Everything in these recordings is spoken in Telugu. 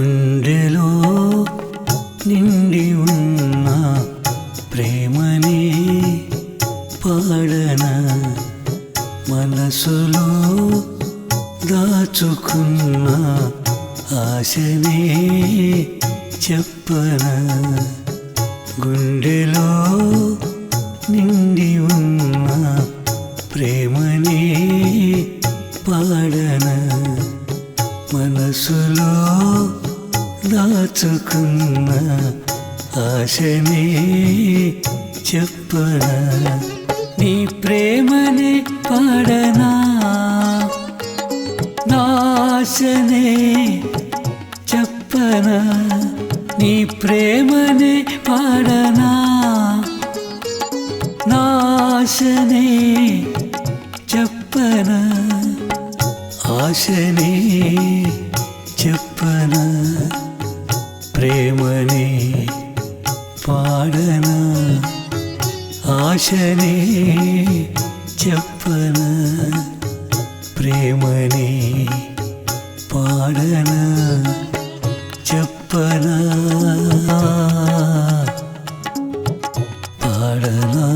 గుండెలో నిండి ఉన్న ప్రేమని పాడన మనసులో దాచుకున్న ఆశనే చెప్పన దాచుకున్న ఆశనే చెప్పన నీ ప్రేమనే పాడనా? నాశనే చెప్పనా నీ ప్రేమనే పాడనా? నాశనే చెప్పనా ఆశనే చెప్పనా. ప్రేమనే పాడనా ఆశనే చెప్పనా ప్రేమని పాడనా చెప్పనా పాడనా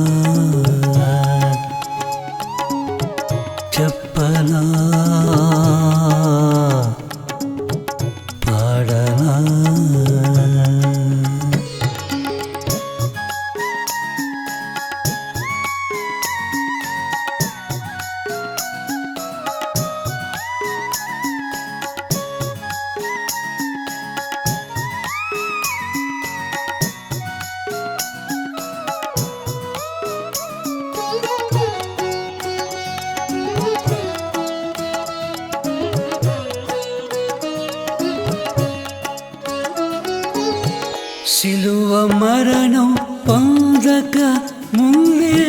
సిలువ మరణం పొందక ముందే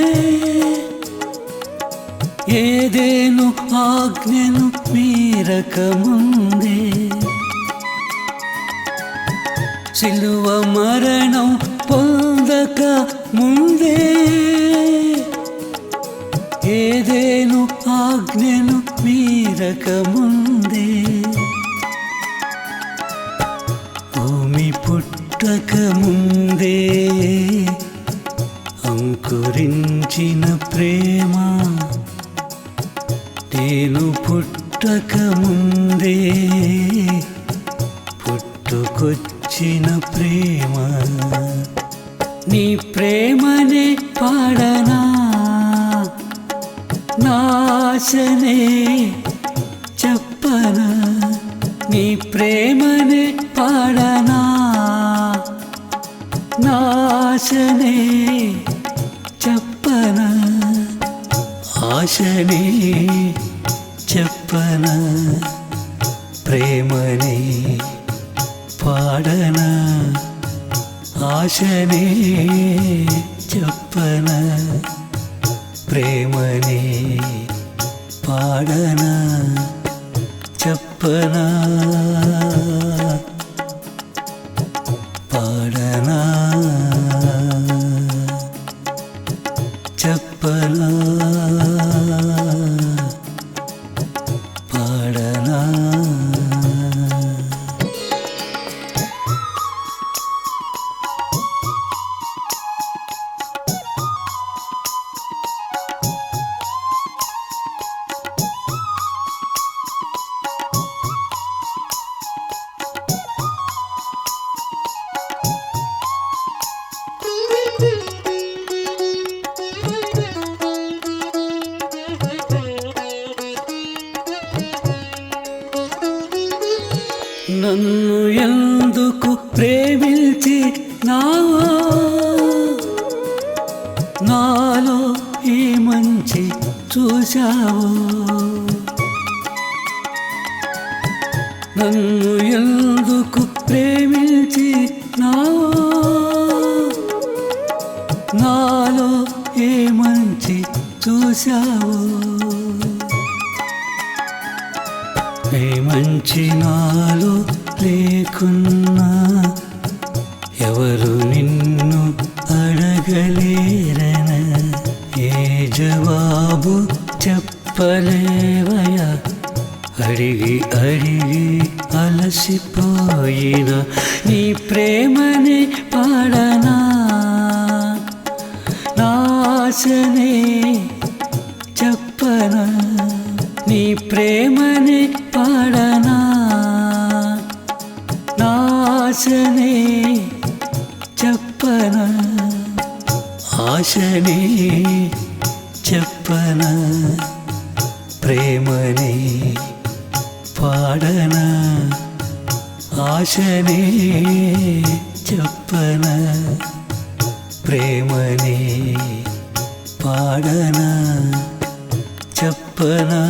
ఏదేను ఆజ్ఞను మీరక ముందే? సిలువ మరణం పొందక ముందే ఏదేను ఆజ్ఞను మీరక ముందే? నేను పుట్టక ముందే పుట్టుకొచ్చిన ప్రేమ నీ ప్రేమనే పాడనా? నాశనే చెప్పనా? నీ ప్రేమనే పాడనా? నాశనే ఆశని చెప్పన ప్రేమని పాడన ఆశని చెప్పన ప్రేమని పాడన చెప్పనా పాడనా చెప్పనా. ప్రేమించి నాలో ఈ మంచి చూశావు. నన్ను ఎందుకు ప్రేమించి నావా నాలో ఏ మంచి చూశావు. ఏ మంచి నాలో లేకున్నా ఎవరు నిన్ను అడగలేరన? ఏ జవాబు చెప్పలేవయా అడిగి అడిగి అలసిపోయిన నీ ప్రేమని పాడనా? నాశనే చెప్పనా? నీ ప్రేమని పాడనా? నాశనే చెప్పన ఆశనే చెప్పన ప్రేమనే పాడన ఆశనే చెప్పన ప్రేమనే పాడన చెప్పనా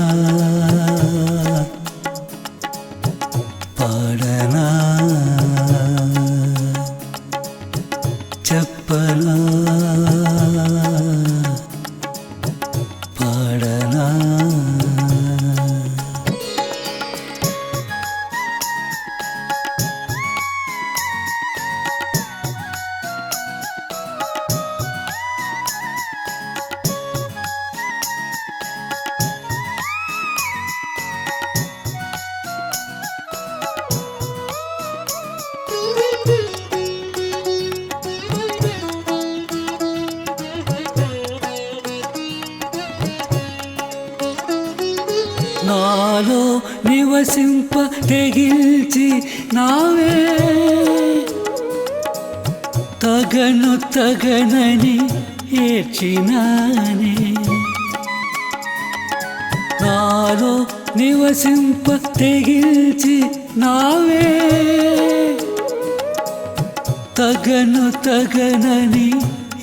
నివసింప తెగిల్చి నావే. తగను తగనని ఏడ్చినానే. నాలో నివసింప తెగిల్చి నావే. తగను తగనని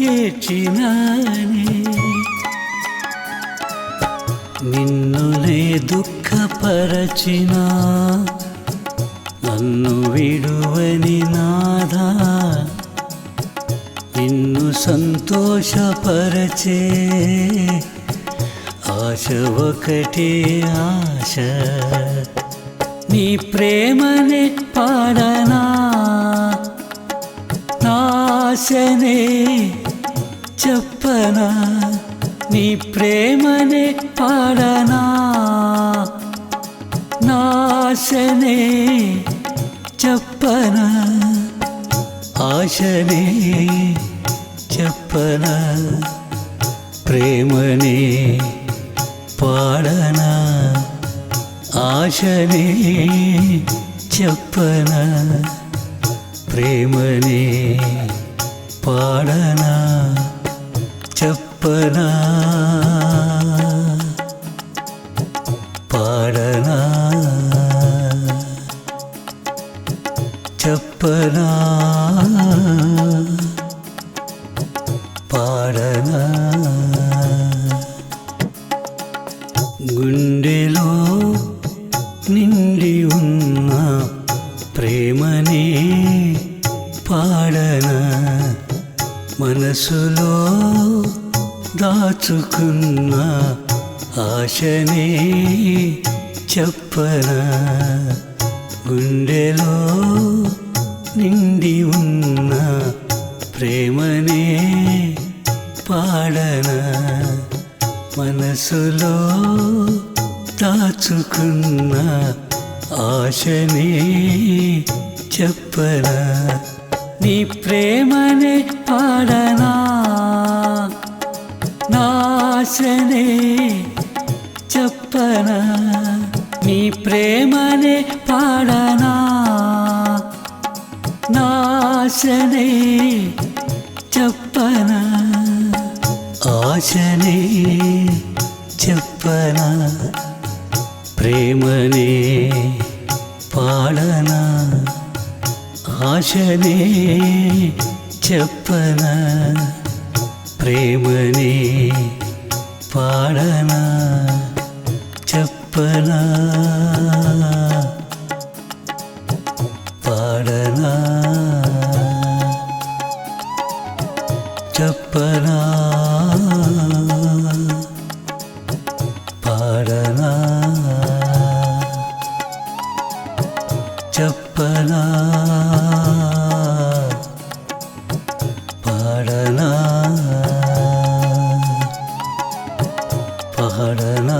ఏడ్చినానే. నిన్నునే దుఃఖపరచినా నన్ను విడువని నాదా నిన్ను సంతోషపరచే ఆశ ఒకటే ఆశ. నీ ప్రేమనే పాడనా నాశనే చెప్పనా? నీ ప్రేమనే పాడనా? నాశనే చెప్పనా? ఆశనే చెప్పనా? ప్రేమనే పాడనా? ఆశనే చెప్పనా? ప్రేమనే పాడనా? చెప్పనా? ప్రేమనే పాడనా మనసులో దాచుకున్న ఆశనే చెప్పనా. గుండెలో నిండి ఉన్న ప్రేమనే పాడనా మనసులో దాచుకున్న ఆశనే చెప్పరా? నీ ప్రేమనే పాడనా? నాశనే చెప్పనా? నీ ప్రేమనే పాడనా? నాశనే పాడనా ఆశనే చెప్పనా ప్రేమనే పాడనా చెప్పనా పాడనా చెప్పనా பகடனா